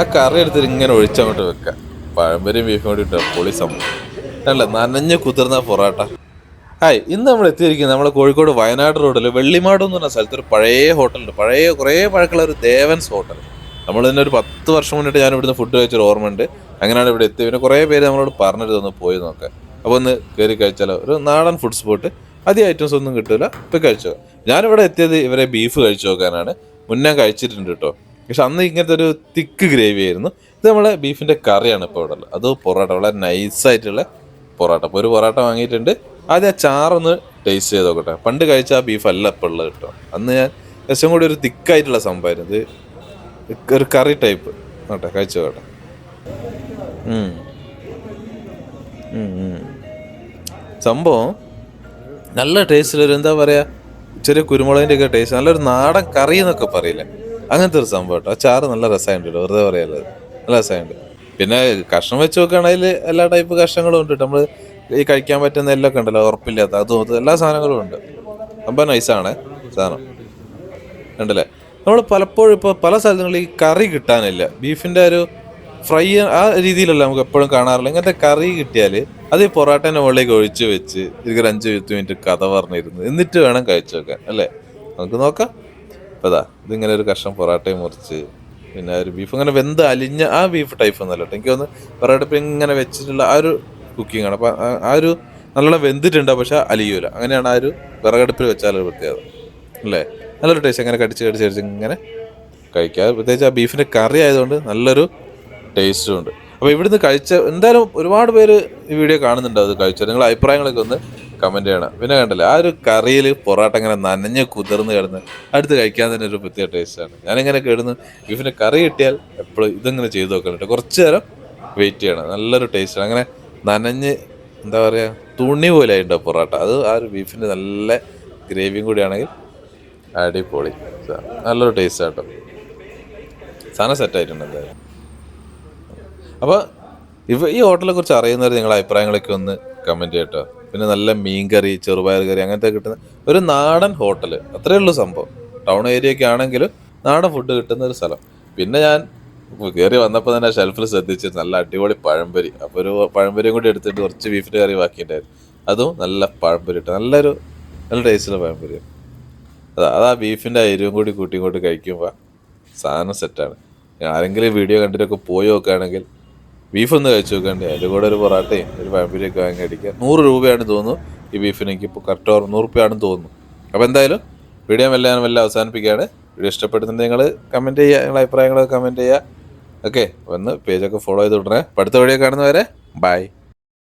ആ കറി എടുത്തിട്ട് ഇങ്ങനെ ഒഴിച്ചങ്ങോട്ട് വെക്കാം. പഴംപരിയും ബീഫും കൂടി ഇട്ടോ പൊളി സംഭവം. അല്ല നനഞ്ഞ് കുതിർന്ന പൊറോട്ട. ഹായ് ഇന്ന് നമ്മൾ എത്തിയിരിക്കുന്നത് നമ്മൾ കോഴിക്കോട് വയനാട് റോഡിൽ വെള്ളിമാട് എന്ന് പറഞ്ഞ സ്ഥലത്ത് ഒരു പഴയ ഹോട്ടലുണ്ട്. പഴയ കുറേ പഴക്കമുള്ള ഒരു ദേവൻസ് ഹോട്ടൽ. നമ്മൾ തന്നെ ഒരു പത്ത് വർഷം മുന്നിട്ട് ഞാൻ ഇവിടുന്ന് ഫുഡ് കഴിച്ചൊരു ഓർമ്മയുണ്ട്. അങ്ങനെയാണ് ഇവിടെ എത്തിയത്. പിന്നെ കുറേ പേര് നമ്മളോട് പറഞ്ഞിട്ട് ഒന്ന് പോയി നോക്കാം. അപ്പോൾ ഒന്ന് കയറി കഴിച്ചാലോ ഒരു നാടൻ ഫുഡ് സ്പോട്ട് അധികം ഐറ്റംസ് ഒന്നും കിട്ടില്ല ഇപ്പം കഴിച്ചോ. ഞാനിവിടെ എത്തിയത് ഇവരെ ബീഫ് കഴിച്ചു നോക്കാനാണ്. മുന്നേ കഴിച്ചിട്ടുണ്ട് കേട്ടോ. പക്ഷെ അന്ന് ഇങ്ങനത്തെ ഒരു തിക്ക് ഗ്രേവി ആയിരുന്നു. ഇത് നമ്മളെ ബീഫിന്റെ കറിയാണ് ഇപ്പോൾ ഇവിടെ ഉള്ളത് അത് പൊറോട്ട വളരെ നൈസായിട്ടുള്ള പൊറോട്ട. അപ്പോൾ ഒരു പൊറോട്ട വാങ്ങിയിട്ടുണ്ട്. ആദ്യം ആ ചാറൊന്ന് ടേസ്റ്റ് ചെയ്ത് നോക്കട്ടെ. പണ്ട് കഴിച്ച ആ ബീഫ് അല്ല ഇപ്പോൾ ഉള്ളത് കേട്ടോ. അന്ന് ഞാൻ രസം കൂടി ഒരു തിക്കായിട്ടുള്ള സംഭവമായിരുന്നു. ഇത് ഒരു കറി ടൈപ്പ് നോട്ടെ കഴിച്ചു നോക്കട്ടെ. സംഭവം നല്ല ടേസ്റ്റിലൊരു എന്താ പറയുക ചെറിയ കുരുമുളകിന്റെ ഒക്കെ ടേസ്റ്റ് നല്ലൊരു നാടൻ കറി എന്നൊക്കെ പറയില്ലേ? അങ്ങനത്തെ ഒരു സംഭവം കേട്ടോ. ആ ചാറ് നല്ല രസമുണ്ട് കേട്ടോ. വെറുതെ പറയല്ലേ. നല്ല രസമുണ്ട് പിന്നെ കഷ്ണം വെച്ച് നോക്കുകയാണെങ്കിൽ എല്ലാ ടൈപ്പ് കഷ്ണങ്ങളും ഉണ്ട് നമ്മൾ ഈ കഴിക്കാൻ പറ്റുന്ന എല്ലാം ഉണ്ടല്ലോ ഉറപ്പില്ലാത്ത. അതും എല്ലാ സാധനങ്ങളും ഉണ്ട്. സംഭവം നൈസാണ് സാധനം. ഉണ്ടല്ലേ? നമ്മൾ പലപ്പോഴും ഇപ്പോൾ പല സ്ഥലങ്ങളിൽ ഈ കറി കിട്ടാനില്ല. ബീഫിന്റെ ഒരു ഫ്രൈ ആ രീതിയിലല്ല നമുക്ക് എപ്പോഴും കാണാറില്ല ഇങ്ങനത്തെ കറി കിട്ടിയാൽ അത് ഈ പൊറോട്ടേന്റെ മുകളിലേക്ക് ഒഴിച്ച് വെച്ച് ഇതൊരു അഞ്ച് പത്ത് മിനിറ്റ് കഥ പറഞ്ഞിരുന്നു. എന്നിട്ട് വേണം കഴിച്ചു വെക്കാൻ. അല്ലേ? നമുക്ക് നോക്കാം. അപ്പോൾ അതാ ഇതിങ്ങനെ ഒരു കഷ്ണം പൊറാട്ടയും മുറിച്ച് പിന്നെ ഒരു ബീഫ് അങ്ങനെ വെന്ത് അലിഞ്ഞ ആ ബീഫ് ടൈപ്പ് ഒന്നല്ല കേട്ടോ എനിക്ക് ഒന്ന് പൊറാട്ട ഇപ്പം ഇങ്ങനെ വെച്ചിട്ടുള്ള ആ ഒരു കുക്കിംഗ് ആണ്. അപ്പം ആ ഒരു നല്ലോണം വെന്തിട്ടുണ്ട് പക്ഷെ അലിയൂല. അങ്ങനെയാണ് ആ ഒരു വിറകടുപ്പിൽ വെച്ചാലൊരു പ്രത്യേകത. അല്ലേ? നല്ലൊരു ടേസ്റ്റ് അങ്ങനെ കടിച്ച് കടിച്ച് കടിച്ച് ഇങ്ങനെ കഴിക്കുക. പ്രത്യേകിച്ച് ആ ബീഫിന്റെ കറി ആയതുകൊണ്ട് നല്ലൊരു ടേസ്റ്റും ഉണ്ട്. അപ്പോൾ ഇവിടുന്ന് കഴിച്ച എന്തായാലും ഒരുപാട് പേര് ഈ വീഡിയോ കാണുന്നുണ്ട് അത് കഴിച്ചത് നിങ്ങളുടെ അഭിപ്രായങ്ങളൊക്കെ ഒന്ന് കമന്റ് ചെയ്യണം. പിന്നെ കണ്ടല്ലേ ആ ഒരു കറിയിൽ പൊറോട്ട ഇങ്ങനെ നനഞ്ഞ് കുതിർന്ന് കിടന്ന് അടുത്ത് കഴിക്കാൻ തന്നെ ഒരു പ്രത്യേക ടേസ്റ്റാണ് ഞാനിങ്ങനെ കിടന്ന് ബീഫിന്റെ കറി കിട്ടിയാൽ എപ്പോഴും ഇതിങ്ങനെ ചെയ്ത് നോക്കണം കുറച്ച് നേരം വെയിറ്റ് ചെയ്യണം. നല്ലൊരു ടേസ്റ്റാണ് അങ്ങനെ നനഞ്ഞ് എന്താ പറയുക തുണി പോലെ ആയിട്ടുണ്ടോ പൊറോട്ട. അത് ആ ഒരു ബീഫിന്റെ നല്ല ഗ്രേവിയും കൂടിയാണെങ്കിൽ അടിപൊളി. നല്ലൊരു ടേസ്റ്റ് ആട്ടോ സാധനം സെറ്റായിട്ടുണ്ട് എന്തായാലും. അപ്പോൾ ഇവ ഈ ഹോട്ടലിനെ കുറിച്ച് അറിയുന്നവർ നിങ്ങളുടെ അഭിപ്രായങ്ങളൊക്കെ ഒന്ന് കമന്റ് ചെയ്യട്ടോ പിന്നെ നല്ല മീൻകറി ചെറുപയർ കറി അങ്ങനത്തെ കിട്ടുന്ന ഒരു നാടൻ ഹോട്ടൽ അത്രയേ ഉള്ളൂ സംഭവം. ടൗൺ ഏരിയ ഒക്കെ ആണെങ്കിലും നാടൻ ഫുഡ് കിട്ടുന്ന ഒരു സ്ഥലം. പിന്നെ ഞാൻ കയറി വന്നപ്പോൾ തന്നെ ഷെൽഫിൽ ശ്രദ്ധിച്ച് നല്ല അടിപൊളി പഴംപൊരി. അപ്പോൾ ഒരു പഴംപൊരിയും കൂടി എടുത്തിട്ട് കുറച്ച് ബീഫിന്റെ കറി ബാക്കിയുണ്ടായിരുന്നു. അതും നല്ല പഴംപൊരി ഇട്ട് നല്ലൊരു നല്ല ടേസ്റ്റുള്ള പഴംപൊരി അതാ അതാ ബീഫിന്റെ എരിവും കൂടി കൂട്ടി ഇങ്ങോട്ട് കഴിക്കുമ്പോൾ സാധനം സെറ്റാണ് ആരെങ്കിലും വീഡിയോ കണ്ടിട്ടൊക്കെ പോയി നോക്കുകയാണെങ്കിൽ ബീഫ് ഒന്ന് കഴിച്ചു നോക്കണ്ടേ? അതിന്റെ കൂടെ ഒരു പൊറാട്ടയും ഒരു പഴംപൊരിയൊക്കെ വാങ്ങി അടിക്കുക നൂറ് രൂപയാണ് തോന്നുന്നു ഈ ബീഫിന് എനിക്ക് ഇപ്പോൾ കറക്റ്റ് ഓർമ്മ നൂറ് രൂപയാണെന്ന് തോന്നുന്നു. അപ്പോൾ എന്തായാലും വീഡിയോ എല്ലാം എല്ലാം അവസാനിപ്പിക്കുകയാണ്. വീഡിയോ ഇഷ്ടപ്പെടുന്നുണ്ടെങ്കിൽ നിങ്ങൾ കമന്റ് ചെയ്യുക നിങ്ങളുടെ അഭിപ്രായങ്ങളൊക്കെ കമന്റ് ചെയ്യുക. ഓക്കെ ഒന്ന് പേജൊക്കെ ഫോളോ ചെയ്ത് വിടണേ. അടുത്ത വീഡിയോ കാണുന്നവരെ ബൈ